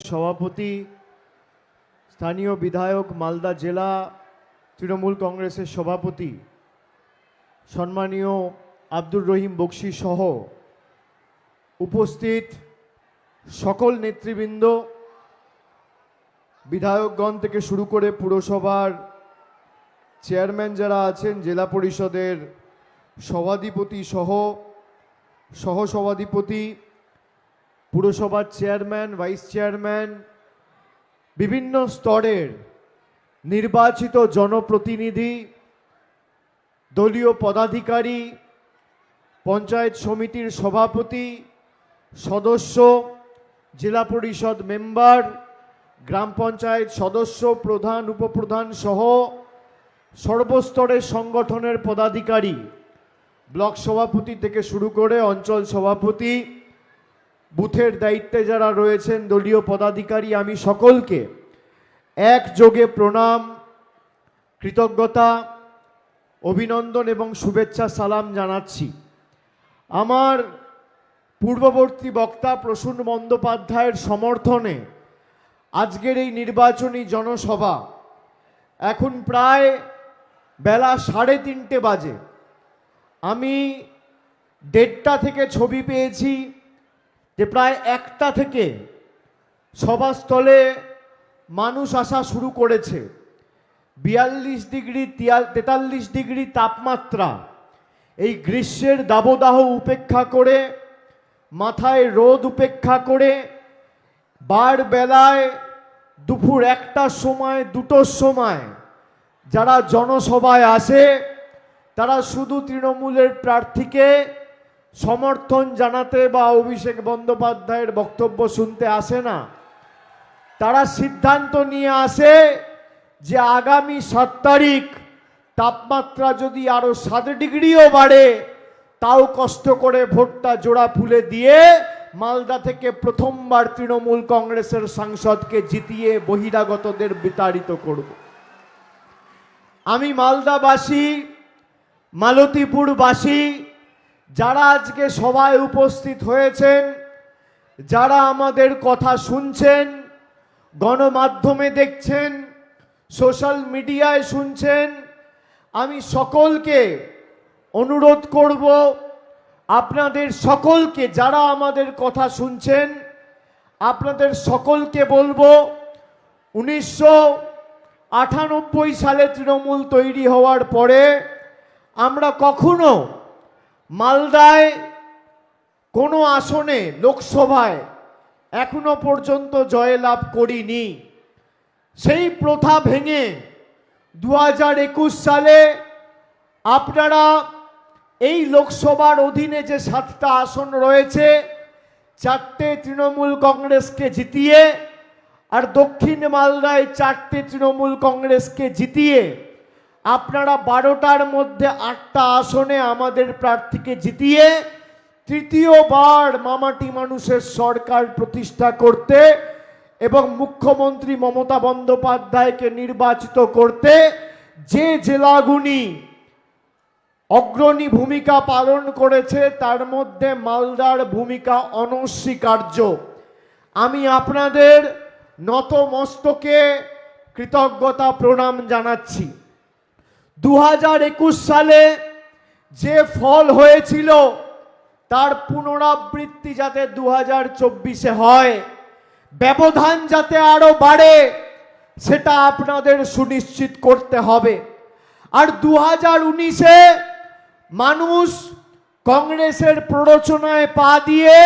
সভাপতি, স্থানীয় বিধায়ক, মালদা জেলা তৃণমূল কংগ্রেসের সভাপতি, সম্মানীয় আব্দুর রহিম বক্সি সহ উপস্থিত সকল নেতৃবৃন্দ, বিধায়কগণ থেকে শুরু করে পুরসভার চেয়ারম্যান যারা আছেন, জেলা পরিষদের সভাধিপতি সহ সহসভাধিপতি পুরসভার চেয়ারম্যান, ভাইস চেয়ারম্যান, বিভিন্ন স্তরের নির্বাচিত জনপ্রতিনিধি, দলীয় পদাধিকারী, পঞ্চায়েত সমিতির সভাপতি, সদস্য, জেলা পরিষদ মেম্বার, গ্রাম পঞ্চায়েত সদস্য, প্রধান, উপপ্রধান সহ সর্বস্তরের সংগঠনের পদাধিকারী, ব্লক সভাপতি থেকে শুরু করে অঞ্চল সভাপতি বুথের দায়িত্বে যারা রয়েছেন দলীয় পদাধিকারী, আমি সকলকে একযোগে প্রণাম, কৃতজ্ঞতা, অভিনন্দন এবং শুভেচ্ছা, সালাম জানাচ্ছি। আমার পূর্ববর্তী বক্তা প্রসূন বন্দ্যোপাধ্যায়ের সমর্থনে আজকের এই নির্বাচনী জনসভা এখন প্রায় বেলা সাড়ে তিনটে বাজে। আমি দেড়টা থেকে ছবি পেয়েছি। যে প্রায় একটা থেকে সভাস্থলে মানুষ আসা শুরু করেছে। বিয়াল্লিশ ডিগ্রি তেতাল্লিশ ডিগ্রি তাপমাত্রা এই গ্রীষ্মের দাবদাহ উপেক্ষা করে, মাথায় রোদ উপেক্ষা করে, বার বেলায় দুপুর একটার সময়, দুটোর সময় যারা জনসভায় আসে, তারা শুধু তৃণমূলের প্রার্থীকে সমর্থন জানাতে বা অভিষেক বন্দ্যোপাধ্যায়ের বক্তব্য শুনতে আসে না। তারা সিদ্ধান্ত নিয়ে আসে যে আগামী সাত তারিখ তাপমাত্রা যদি আরও সাত ডিগ্রিও বাড়ে, তাও কষ্ট করে ভোটটা জোড়া ফুলে দিয়ে মালদা থেকে প্রথমবার তৃণমূল কংগ্রেসের সাংসদকে জিতিয়ে বহিরাগতদের বিতাড়িত করব। আমি মালদাবাসী, মালতীপুরবাসী যারা আজকে সবাই উপস্থিত হয়েছেন, যারা আমাদের কথা শুনছেন, গণমাধ্যমে দেখছেন, সোশ্যাল মিডিয়ায় শুনছেন, আমি সকলকে অনুরোধ করব, আপনাদের সকলকে যারা আমাদের কথা শুনছেন, আপনাদের সকলকে বলব, উনিশশো আটানব্বই সালে তৃণমূল তৈরি হওয়ার পরে আমরা কখনো মালদায় কোনো আসনে লোকসভায় এখনও পর্যন্ত জয়লাভ করিনি। সেই প্রথা ভেঙে দু হাজার একুশ সালে আপনারা এই লোকসভার অধীনে যে সাতটা আসন রয়েছে, চারটে তৃণমূল কংগ্রেসকে জিতিয়ে আর দক্ষিণ মালদায় চারটে তৃণমূল কংগ্রেসকে জিতিয়ে আপনারা বারোটার মধ্যে আটটা আসনে আমাদের প্রার্থীকে জিতিয়ে তৃতীয়বার মামাটি মানুষের সরকার প্রতিষ্ঠা করতে এবং মুখ্যমন্ত্রী মমতা বন্দ্যোপাধ্যায়কে নির্বাচিত করতে যে জেলাগুনি অগ্রণী ভূমিকা পালন করেছে, তার মধ্যে মালদার ভূমিকা অনস্বীকার্য। আমি আপনাদের নতমস্তকে কৃতজ্ঞতা প্রণাম জানাচ্ছি। দু হাজার একুশ সালে যে ফল হয়েছিল, তার পুনরাবৃত্তি যাতে দু হাজার চব্বিশে হয়, ব্যবধান যাতে আরও বাড়ে, সেটা আপনাদের সুনিশ্চিত করতে হবে। আর দু হাজার উনিশে মানুষ কংগ্রেসের প্ররোচনায় পা দিয়ে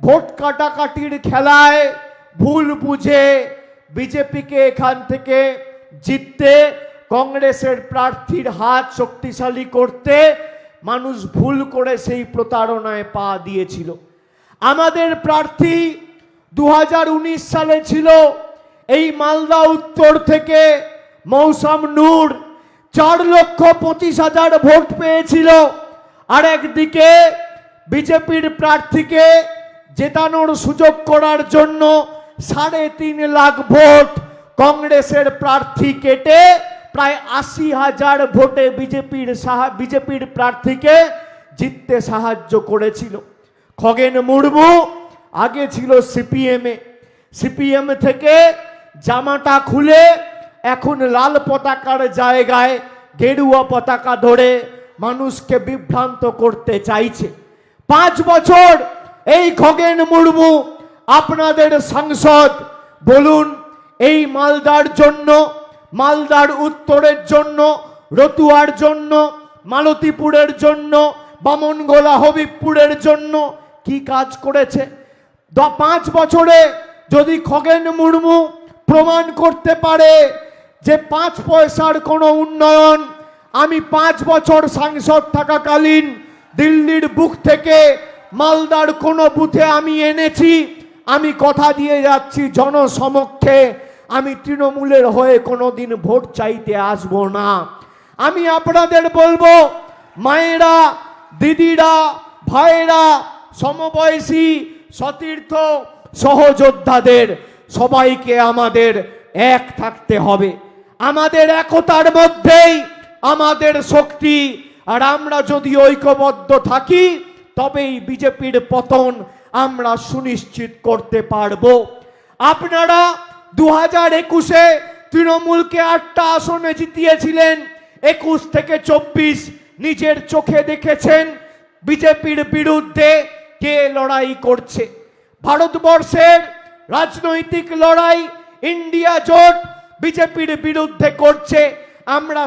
ভোট কাটাকাটির খেলায় ভুল বুঝে বিজেপিকে এখান থেকে জিততে কংগ্রেসের প্রার্থীর হাত শক্তিশালী করতে মানুষ ভুল করে সেই প্রতারণায় পা দিয়েছিল। আমাদের প্রার্থী দু হাজার উনিশ সালে ছিল এই মালদা উত্তর থেকে মৌসাম নূর। চার লক্ষ পঁচিশ হাজার ভোট পেয়েছিল। আর একদিকে বিজেপির প্রার্থীকে জেতানোর সুযোগ করার জন্য সাড়ে তিন লাখ ভোট কংগ্রেসের প্রার্থী কেটে প্রায় আশি হাজার ভোটে বিজেপির সাহা, বিজেপির প্রার্থীকে জিততে সাহায্য করেছিল। খগেন মুর্মু আগে ছিল সিপিএমে। সিপিএম থেকে জামাটা খুলে এখন লাল পতাকার জায়গায় গেরুয়া পতাকা ধরে মানুষকে বিভ্রান্ত করতে চাইছে। পাঁচ বছর এই খগেন মুর্মু আপনাদের সাংসদ, বলুন এই মালদার জন্য মালদার উত্তরের জন্য, রতুয়ার জন্য, মালতীপুরের জন্য, বামনগোলা হবিবপুরের জন্য কি কাজ করেছে? পাঁচ বছরে যদি খগেন মুর্মু প্রমাণ করতে পারে যে পাঁচ পয়সার কোনো উন্নয়ন, আমি পাঁচ বছর সাংসদ থাকাকালীন দিল্লির বুক থেকে মালদার কোনো বুথে আমি এনেছি, আমি কথা দিয়ে যাচ্ছি জনসমক্ষে। আমি তৃণমূলের হয়ে কোনোদিন ভোট চাইতে আসব না। আমি আপনাদের বলব, মায়েরা, দিদিরা, ভাইয়েরা, সমবয়সী, সতীর্থ, সহযোদ্ধাদের সবাইকে আমাদের এক থাকতে হবে। আমাদের একতার মধ্যেই আমাদের শক্তি, আর আমরা যদি ঐক্যবদ্ধ থাকি, তবেই বিজেপির পতন আমরা সুনিশ্চিত করতে পারব। আপনারা দু হাজার একুশে তৃণমূলকে আটটা আসনে জিতিয়েছিলেন। একুশ থেকে চব্বিশ নিজের চোখে দেখেছেন বিজেপির বিরুদ্ধে কে লড়াই করছে। ভারতবর্ষের রাজনৈতিক লড়াই, ইন্ডিয়া জোট বিজেপির বিরুদ্ধে করছে। আমরা